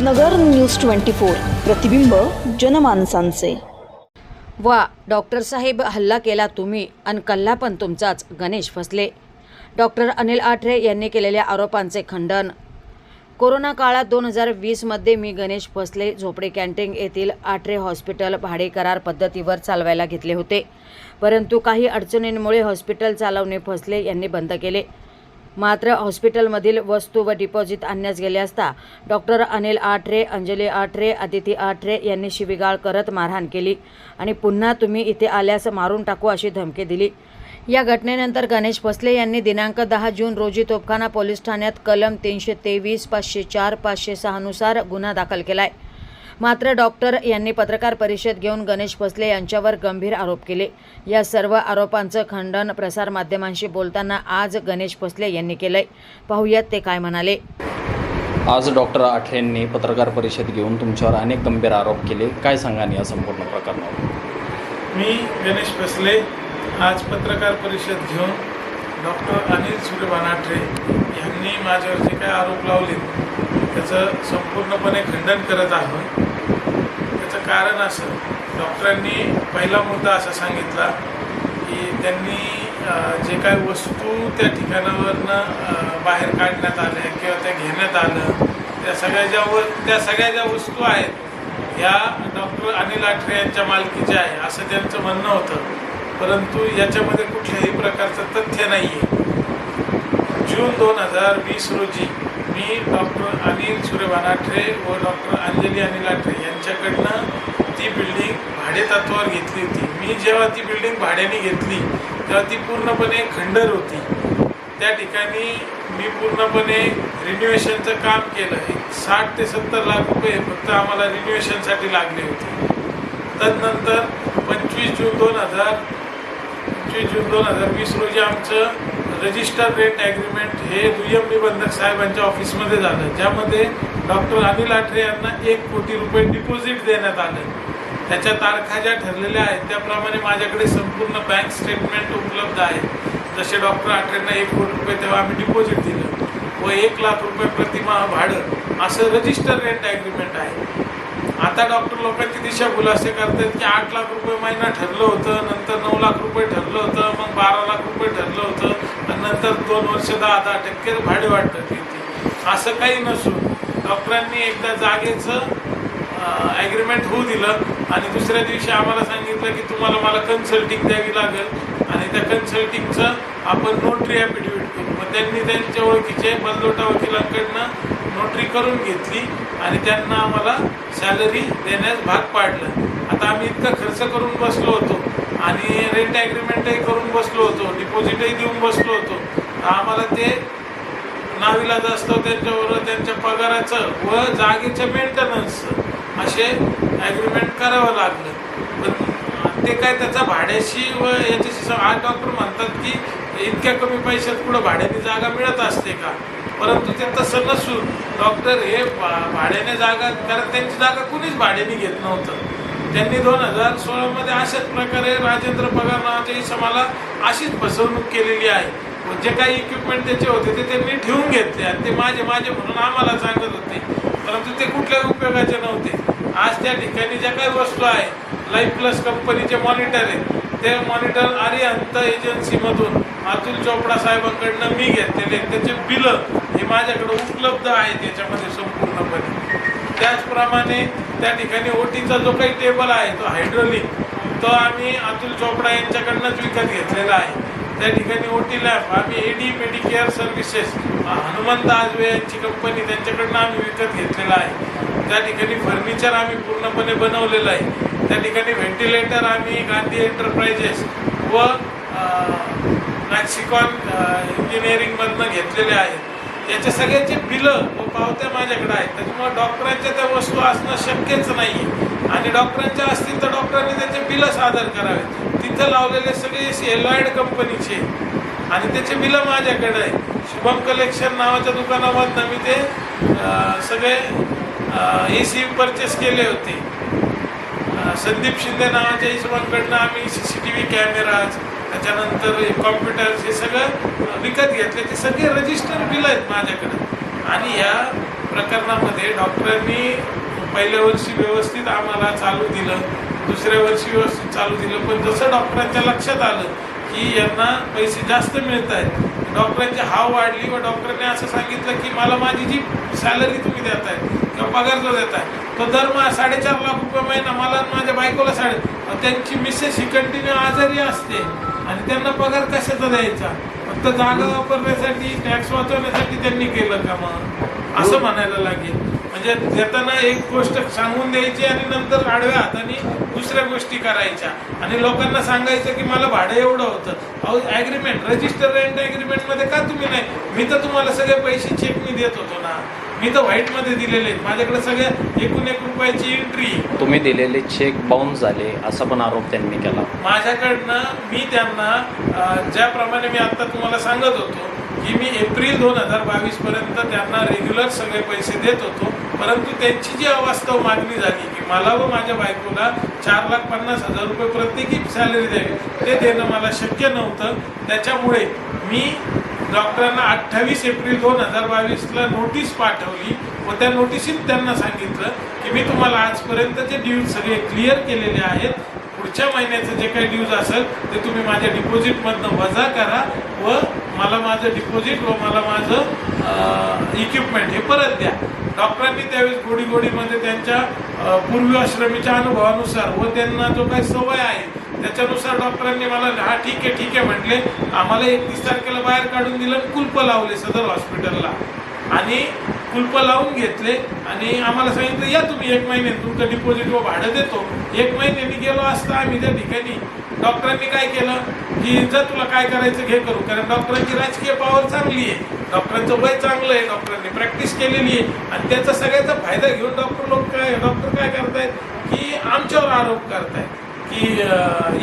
नगर news twenty four. प्रतिबिंब जनमानसांचे. वा doctor साहेब हल्ला केला तुम्ही आणि कल्ला पण तुमचाच गणेश फसले. डॉक्टर अनिल आठरे यांनी केलेल्या आरोपांचे खंडन. कोरोना काळात दोन हजार वीसमध्ये मी गणेश फसले झोपडे कॅन्टीन येथील आठरे हॉस्पिटल भाडे करार पद्धतीवर चालवायला घेतले होते. परंतु काही अडचणींमुळे हॉस्पिटल चालवणे फसले यांनी बंद केले. मात्र हॉस्पिटलमधील वस्तू व डिपॉझिट आणण्यास गेले असता डॉक्टर अनिल आठरे अंजली आठरे अदिती आठरे यांनी शिवीगाळ करत मारहाण केली. आणि पुन्हा तुम्ही इथे आल्यास मारून टाकू अशी धमकी दिली. या घटनेनंतर गणेश फसले यांनी दिनांक दहा जून रोजी तोपखाना पोलीस ठाण्यात कलम तीनशे तेवीस पाचशे चार पाचशे सहानुसार गुन्हा दाखल केला आहे मात्र डॉक्टर यांनी पत्रकार परिषद घेऊन गणेश फसले यांच्यावर गंभीर आरोप केले. या सर्व आरोपांचं खंडन प्रसारमाध्यमांशी बोलताना आज गणेश फसले यांनी केलंय. पाहुयात ते काय म्हणाले. आज डॉक्टर आठरेंनी पत्रकार परिषद घेऊन तुमच्यावर अनेक गंभीर आरोप केले. काय सांगाल या संपूर्ण प्रकरणावर? मी गणेश फसले आज पत्रकार परिषद घेऊन डॉक्टर अनिल सूर्यबानाठरे यांनी माझ्यावर जे काय आरोप लावले त्याचं संपूर्णपणे खंडन करत आहोत. कारण असं. डॉक्टरांनी पहिला मुद्दा असा सांगितला की त्यांनी जे काय वस्तू त्या ठिकाणावरनं बाहेर काढण्यात आल्या किंवा त्या घेण्यात आलं त्या सगळ्या ज्या व त्या सगळ्या ज्या वस्तू आहेत ह्या डॉक्टर अनिल आठरे यांच्या मालकीच्या आहे असं त्यांचं म्हणणं होतं. परंतु याच्यामध्ये कुठल्याही प्रकारचं तथ्य नाही आहे जून दोन हजार वीस रोजी मी डॉक्टर अनिल सूर्यभानाठे व डॉक्टर अंजली अनिल आठरे यांच्याकडनं ती बिल्डिंग भाडेतत्वावर घेतली होती. मी जेव्हा ती बिल्डिंग भाड्याने घेतली तेव्हा ती पूर्णपणे खंडर होती. त्या ठिकाणी मी पूर्णपणे रिन्युएशनचं काम केलं. एक साठ ते सत्तर लाख रुपये फक्त आम्हाला रिन्युएशनसाठी लागले होते. तदनंतर पंचवीस जून दोन हजार पंचवीस जून दोन हजार वीस रोजी आमचं रजिस्टर रेंट ॲग्रीमेंट हे दुय्यम निबंधक साहेबांच्या ऑफिसमध्ये झालं. ज्यामध्ये डॉक्टर अनिल आठरे यांना एक कोटी रुपये डिपॉझिट देण्यात आलं. त्याच्या तारखा ज्या ठरलेल्या आहेत त्याप्रमाणे माझ्याकडे संपूर्ण बँक स्टेटमेंट उपलब्ध आहे. जसे डॉक्टर आठरेंना एक कोटी रुपये तेव्हा आम्ही डिपॉझिट दिलं. व एक लाख रुपये प्रतिमा भाडं. असं रजिस्टर रेंट ॲग्रीमेंट आहे. आता डॉक्टर लोकांची दिशाभूल असे करतात की आठ लाख रुपये महिना ठरलं होतं नंतर नऊ लाख रुपये ठरलं होतं मग बारा लाख रुपये ठरलं होतं. नंतर दोन वर्ष दहा दहा टक्के भाडे वाटतं तिथे असं काही नसून डॉक्टरांनी एकदा जागेचं ॲग्रीमेंट होऊ दिलं आणि दुसऱ्या दिवशी आम्हाला सांगितलं की तुम्हाला मला कन्सल्टिंग द्यावी लागेल. आणि त्या कन्सल्टिंगचं आपण नोटरी ॲफिडेविट करू. मग त्यांनी त्यांच्या ओळखीचे बलदोटा वकिलांकडनं नोटरी करून घेतली आणि त्यांना आम्हाला सॅलरी देण्यास भाग पाडलं. आता आम्ही इतका खर्च करून बसलो होतो. आणि रेंट ॲग्रीमेंटही करून बसलो होतो. डिपॉझिटही देऊन बसलो होतो. तर आम्हाला ते नाविलाज असतो त्यांच्यावर त्यांच्या पगाराचं व जागेचं मेंटेनन्सचं असे ॲग्रीमेंट करावं लागलं. पण ते काय त्याचा भाड्याशी व याच्याशी आज डॉक्टर म्हणतात की इतक्या कमी पैशात कुठं भाड्याने जागा मिळत असते का? परंतु ते तसं नसून डॉक्टर हे भाड्याने जागा कारण त्यांची जागा कुणीच भाड्याने घेत नव्हतं. त्यांनी दोन हजार सोळामध्ये अशाच प्रकारे राजेंद्र पगार नावाच्या इसमाला अशीच फसवणूक केलेली आहे. जे काही इक्विपमेंट त्याचे होते ते त्यांनी ठेवून घेतले आणि ते माझे माझे म्हणून आम्हाला सांगत होते. परंतु ते कुठल्या उपयोगाचे नव्हते. आज त्या ठिकाणी ज्या काही वस्तू आहे लाईफ प्लस कंपनीचे मॉनिटर आहेत. ते मॉनिटर आर्यहंत एजन्सीमधून अतुल चोपडा साहेबांकडनं मी घेतलेले त्याचे बिलं हे माझ्याकडे उपलब्ध आहेत त्याच्यामध्ये संपूर्णपणे. त्याचप्रमाणे त्या ठिकाणी ओटीचा जो काही टेबल आहे तो हायड्रोलिक तो आम्ही अतुल चोपडा यांच्याकडनंच विकत घेतलेला आहे. त्या ठिकाणी ओटी लॅब आम्ही AD Medicare services Hanumant Aajve यांची कंपनी त्यांच्याकडनं आम्ही विकत घेतलेला आहे. त्या ठिकाणी फर्निचर आम्ही पूर्णपणे बनवलेलं आहे. त्या ठिकाणी व्हेंटिलेटर आम्ही गांधी एंटरप्राइजेस व मॅक्सिकॉन इंजिनिअरिंगमधनं घेतलेले आहेत. याचे सगळ्याची बिलं व पावत्या माझ्याकडे आहेत. त्याच्यामुळे डॉक्टरांच्या त्या वस्तू असणं शक्यच नाही आणि डॉक्टरांच्या असतील तर डॉक्टरांनी त्याचे बिलं सादर करावे तिथं लावलेले सगळे एलॉईड कंपनीचे आणि त्याचे बिलं माझ्याकडे आहे शुभम कलेक्शन नावाच्या दुकानामधनं मी ते सगळे ए सी परचेस केले होते. संदीप शिंदे नावाच्या इसमांकडनं आम्ही C C T V cameras त्याच्यानंतर कॉम्प्युटर्स हे सगळं विकत घेतले ते सगळे रजिस्टर बिल आहेत माझ्याकडे. आणि या प्रकरणामध्ये डॉक्टरांनी पहिल्या वर्षी व्यवस्थित आम्हाला चालू दिलं दुसऱ्या वर्षी व्यवस्थित चालू दिलं पण जसं डॉक्टरांच्या लक्षात आलं की यांना पैसे जास्त मिळत आहेत डॉक्टरांची हाव वाढली व डॉक्टरांनी असं सांगितलं की मला माझी जी सॅलरी तुम्ही देताय किंवा पगार जो देताय तो दर मा साडेचार लाख रुपये महिना मला माझ्या बायकोला साडे त्यांची मिसेस ही कंटिन्यू आजारी असते. आणि त्यांना पगार कशाचा द्यायचा? फक्त जागा वापरण्यासाठी टॅक्स वाचवण्यासाठी त्यांनी केलं का मग? असं म्हणायला लागेल. म्हणजे देताना एक गोष्ट सांगून द्यायची आणि नंतर आडव्या हाताने दुसऱ्या गोष्टी करायच्या. आणि लोकांना सांगायचं की मला भाडं एवढं होतं. अहो ॲग्रीमेंट रजिस्टर रेंट ॲग्रीमेंटमध्ये का तुम्ही नाही? मी तर तुम्हाला सगळे पैसे चेकनी देत होतो ना. मी तर व्हाईटमध्ये दिलेले आहेत. माझ्याकडे सगळ्या एकूण एक रुपयाची एंट्री तुम्ही दिलेले चेक बाउन्स झाले असा पण आरोप त्यांनी केला. माझ्याकडनं मी त्यांना ज्याप्रमाणे मी आता तुम्हाला सांगत होतो की मी एप्रिल दोन हजार बावीस पर्यंत त्यांना रेग्युलर सगळे पैसे देत होतो. परंतु त्यांची जी अवास्तव मागणी झाली की मला व माझ्या बायकोला चार लाख पन्नास हजार रुपये प्रत्येकी सॅलरी द्यावी ते देणं मला शक्य नव्हतं. त्याच्यामुळे मी डॉक्टरांना अठ्ठावीस एप्रिल दोन हजार बावीसला नोटीस पाठवली व त्या नोटीसीत त्यांना सांगितलं की मी तुम्हाला आजपर्यंतचे ड्यूज सगळे क्लिअर केलेले आहेत. पुढच्या महिन्याचं जे काही ड्यूज असेल ते तुम्ही माझ्या डिपॉझिटमधनं वजा करा व मला माझं डिपॉझिट व मला माझं इक्विपमेंट हे परत द्या. डॉक्टरांनी त्यावेळेस गोडी गोडीमध्ये त्यांच्या पूर्वी आश्रमीच्या अनुभवानुसार व त्यांना जो काही सवय आहे त्याच्यानुसार डॉक्टरांनी मला हा ठीक आहे ठीक आहे म्हटले. आम्हाला एकतीस तारखेला बाहेर काढून दिलं कुल्प कुलप लावले सदर हॉस्पिटलला. आणि कुलप लावून घेतले आणि आम्हाला सांगितलं या तुम्ही एक महिन्यात तुमचं डिपॉझिट व भाडं देतो. एक महिन्यानी गेलो असता आम्ही त्या ठिकाणी. डॉक्टरांनी काय केलं की जर तुला काय करायचं घे करू. कारण डॉक्टरांची राजकीय पॉवर चांगली आहे. डॉक्टरांचं वय चांगलं आहे डॉक्टरांनी प्रॅक्टिस केलेली आहे. आणि त्याचा सगळ्याचा फायदा घेऊन डॉक्टर लोक काय डॉक्टर काय करतायत? की आमच्यावर आरोप करतायत. की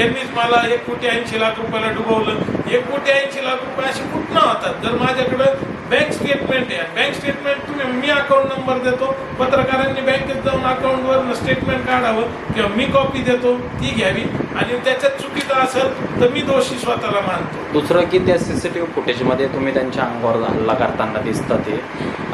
यांनीच मला एक कोटी ऐंशी लाख रुपयाला डुबवलं. एक कोटी ऐंशी लाख रुपये असे कुठनं होतात जर माझ्याकडं बँक स्टेटमेंट आहे. बँक स्टेटमेंट तुम्ही मी अकाउंट नंबर देतो. पत्रकारांनी बँकेत जाऊन अकाउंटवर स्टेटमेंट काढावं किंवा मी कॉपी देतो ती घ्यावी. आणि त्याच्यात चुकीचं असेल तर मी दोषी स्वतःला मानतो. दुसरं की त्या सी सी टी व्ही फुटेजमध्ये तुम्ही त्यांच्या अंगावर हल्ला करताना दिसतात ते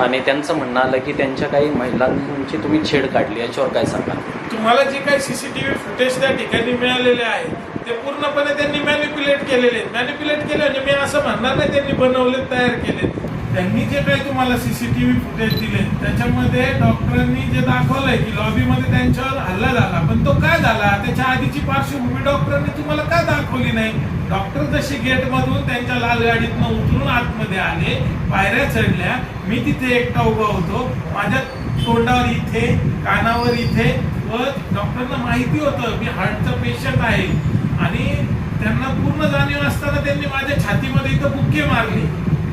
आणि त्यांचं म्हणणं आलं की त्यांच्या काही महिलांची तुम्ही छेड काढली याच्यावर काय सांगाल? तुम्हाला जे काही सीसीटीव्ही फुटेज त्या ठिकाणी मिळालेले आहे ते पूर्णपणे त्यांनी मॅन्युप्युलेट केलेले आहेत. मॅन्युप्युलेट केले म्हणजे मी असं म्हणणार नाही त्यांनी बनवले तयार केले त्यांनी जे काही तुम्हाला सीसीटीव्ही फुटेज दिले त्याच्यामध्ये डॉक्टरांनी जे दाखवलंय की लॉबीमध्ये त्यांच्यावर हल्ला झाला पण तो काय झाला? त्याच्या आधीची पार्श्वभूमी डॉक्टरांनी तुम्हाला का दाखवली नाही? डॉक्टर जसे गेटमधून त्यांच्या लाल गाडीतनं उतरून आतमध्ये आले पायऱ्या चढल्या मी तिथे एकटा उभा होतो. माझ्या तोंडावर इथे कानावर इथे व डॉक्टरांना माहिती होतं मी हार्टचा पेशंट आहे. आणि त्यांना पूर्ण जाणीव असताना त्यांनी माझ्या छातीमध्ये इथं बुक्के मारले.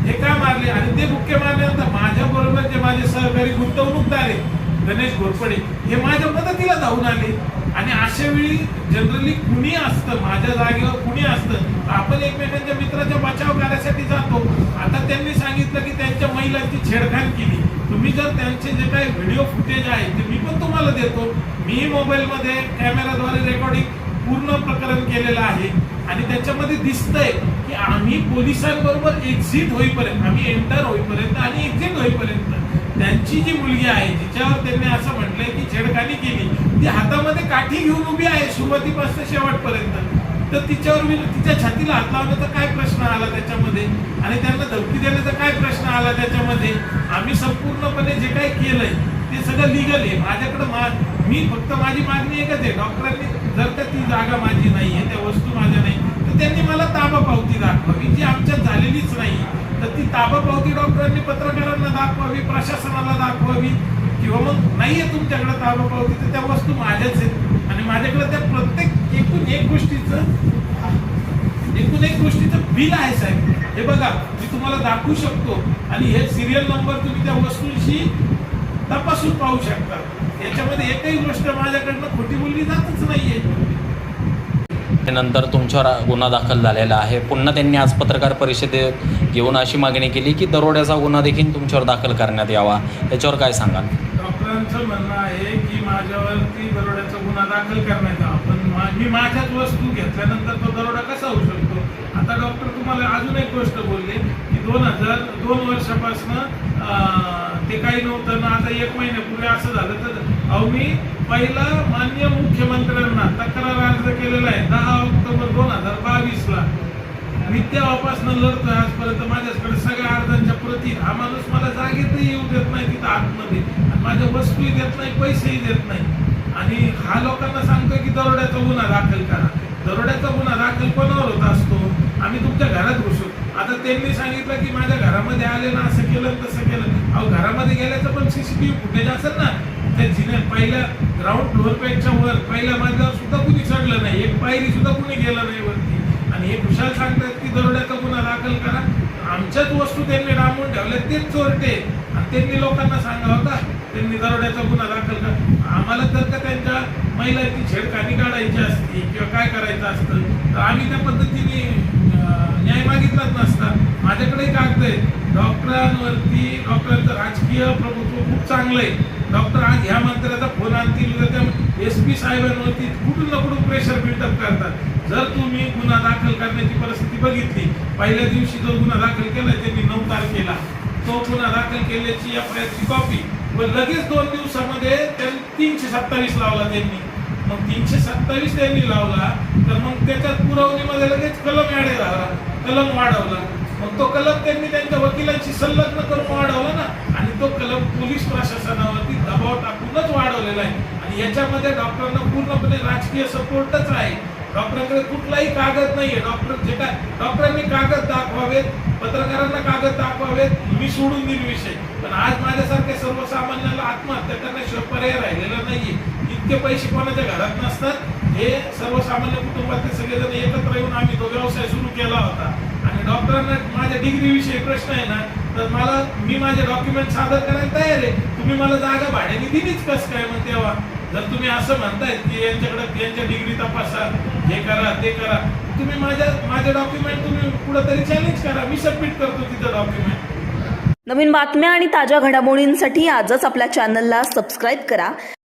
हे का मारले? आणि ते बुक्के मारल्यानंतर माझ्या बरोबर जे माझे सहकारी गुंतवणूकदार आहेत गणेश घोरपडे हे माझ्या मदतीला धावून आले. आणि अशा वेळी जनरली कुणी असतं माझ्या जागेवर कुणी असतं तर आपण एकमेकांच्या मित्राच्या बचाव कार्यासाठी जातो. आता त्यांनी सांगितलं की त्यांच्या महिलांची छेडखाण केली. तुम्ही जर त्यांचे जे काही व्हिडिओ फुटेज आहे ते मी पण तुम्हाला देतो. मी मोबाईलमध्ये कॅमेराद्वारे रेकॉर्डिंग पूर्ण प्रकरण केलेलं आहे. आणि त्याच्यामध्ये दिसतंय की आम्ही पोलिसांबरोबर एक्झिट होईपर्यंत आम्ही एंटर होईपर्यंत आणि एक्झिट होईपर्यंत त्यांची जी मुलगी आहे जिच्यावर त्यांनी असं म्हटलंय की छेडखानी केली ती हातामध्ये काठी घेऊन उभी आहे सुरुवातीपासून शेवटपर्यंत. तर तिच्यावर मी तिच्या छातीला हात लावण्याचा काय प्रश्न आला त्याच्यामध्ये? आणि त्यांना धमकी देण्याचा काय प्रश्न आला त्याच्यामध्ये? आम्ही संपूर्णपणे जे काही केलंय ते सगळं लिगल आहे. माझ्याकडं मा मी फक्त माझी मागणी एकच आहे. डॉक्टरांनी जर का ती जागा माझी नाही आहे त्या वस्तू माझ्या नाही तर त्यांनी मला ताबा पावती दाखवावी. जी आमच्यात झालेलीच नाही तर ती ताबा पावती डॉक्टरांनी पत्रकारांना दाखवावी प्रशासनाला दाखवावी. किंवा मग नाही आहे तुमच्याकडे ताबा पावती तर त्या वस्तू माझ्याच आहेत. आणि माझ्याकडे त्या प्रत्येक एकूण एक गोष्टीचं एकूण एक गोष्टीचं बिल आहे साहेब. हे बघा मी तुम्हाला दाखवू शकतो. आणि हे सिरियल नंबर तुम्ही त्या वस्तूंशी तपासून पाहू शकता. याच्यामध्ये एकही गोष्ट माझ्याकडनं खोटी बोलली जातच नाहीये. नंतर तुमच्यावर गुन्हा दाखल झालेला आहे. पुन्हा त्यांनी आज पत्रकार परिषदेत घेऊन अशी मागणी केली की दरोड्याचा गुन्हा देखील तुमच्यावर दाखल करण्यात यावा. याच्यावर काय सांगाल? डॉक्टरांचं म्हणणं आहे की माझ्यावरती दरोड्याचा गुन्हा दाखल करण्यात यावा. मी माझ्याच वस्तू घेतल्यानंतर तो दरोडा कसा होऊ शकतो? आता डॉक्टर तुम्हाला अजून एक गोष्ट बोलले की दोन हजार दोन वर्षापासून ते काही नव्हतं ना आता एक महिन्यापूर्वी असं झालं. तर अहो मी पहिला मान्य मुख्यमंत्र्यांना तक्रार अर्ज केलेला आहे दहा ऑक्टोबर दोन हजार बावीसला. मी तेव्हापासून लढतोय आजपर्यंत माझ्याकडे सगळ्या अर्जांच्या प्रती हा माणूस मला जागेतही येऊ देत नाही तिथं आतमध्ये. आणि माझ्या वस्तूही देत नाही पैसेही देत नाही. आणि हा लोकांना सांगतोय की दरोड्याचा गुन्हा दाखल करा. दरोड्याचा गुन्हा दाखल कोणावर होत असतो? आम्ही तुमच्या घरात घुसू. आता त्यांनी सांगितलं की माझ्या घरामध्ये आले ना असं केलं तसं केलं. अहो घरामध्ये गेल्याचं पण सीसीटीव्ही फुटेज असेल ना? त्या जिने पहिल्या ग्राउंड फ्लोअरपेक्षा वर पहिल्या मजल्यावर सुद्धा कुणी चढलं नाही. एक पायरी सुद्धा कुणी गेलं नाही वरती. आणि हे खुशाल सांगतात की दरोड्याचा गुन्हा दाखल करा. आमच्याच वस्तू त्यांनी डांबून ठेवल्या तेच चोरटे. आणि त्यांनी लोकांना सांगावं का? त्यांनी दरोड्याचा गुन्हा दाखल आम्हाला जर का त्यांच्या महिलांची छेडखानी काढायची असती किंवा काय करायचं असतं तर आम्ही त्या पद्धतीने न्याय मागितलाच नसता. माझ्याकडे कागद आहे. डॉक्टरांवरती डॉक्टरांचं राजकीय प्रभुत्व खूप चांगलं आहे. डॉक्टर आज ह्या मंत्र्याचा फोन आणतील तर त्या एस पी साहेबांवरती कुठून ना कुठून प्रेशर बिल्डअप करतात. जर तुम्ही गुन्हा दाखल करण्याची परिस्थिती बघितली पहिल्या दिवशी जो गुन्हा दाखल केला त्यांनी नऊ तारखेला तो गुन्हा दाखल केल्याची एफ आय ची कॉपी मग लगेच दोन दिवसामध्ये त्यांनी तीनशे सत्तावीस लावला त्यांनी. मग तीनशे सत्तावीस त्यांनी लावला तर मग त्याच्यात पुरवणीमध्ये लगेच कलम ऍड झाला कलम वाढवला. मग तो कलम त्यांनी त्यांच्या वकिलांशी संलग्न करून वाढवला ना आणि तो कलम पोलीस प्रशासनावरती दबाव टाकूनच वाढवलेला आहे. आणि याच्यामध्ये डॉक्टरांना पूर्णपणे राजकीय सपोर्टच आहे. डॉक्टरांकडे कुठलाही कागद नाहीये. डॉक्टर जे काय डॉक्टरांनी कागद दाखवावेत पत्रकारांना कागद दाखवावेत मी सोडून दिल विषय. पण आज माझ्यासारख्या सर्वसामान्याला आत्महत्या करण्याशिवाय पर्याय राहिलेला नाहीये. इतके पैसे कोणाच्या घरात नसतात? हे सर्वसामान्य कुटुंबातले सगळेजण एकत्र येऊन आम्ही तो व्यवसाय सुरू केला होता. आणि डॉक्टरांना माझ्या डिग्री विषयी प्रश्न आहे ना तर मला मी माझे डॉक्युमेंट सादर करायला तयार आहे. तुम्ही मला जागा भाड्याने दिलीच कस काय मग तेव्हा? जर तुम्ही असं म्हणताय की यांच्याकडे यांच्या डिग्री तपासा हे करा ते करा तुम्ही माझ्या माझे डॉक्युमेंट तुम्ही कुठंतरी चॅलेंज करा. मी सबमिट करतो तिथं डॉक्युमेंट नवीन बातम्या आणि ताज्या घडामोडींसाठी आजच आपल्या चॅनलला सबस्क्राईब करा.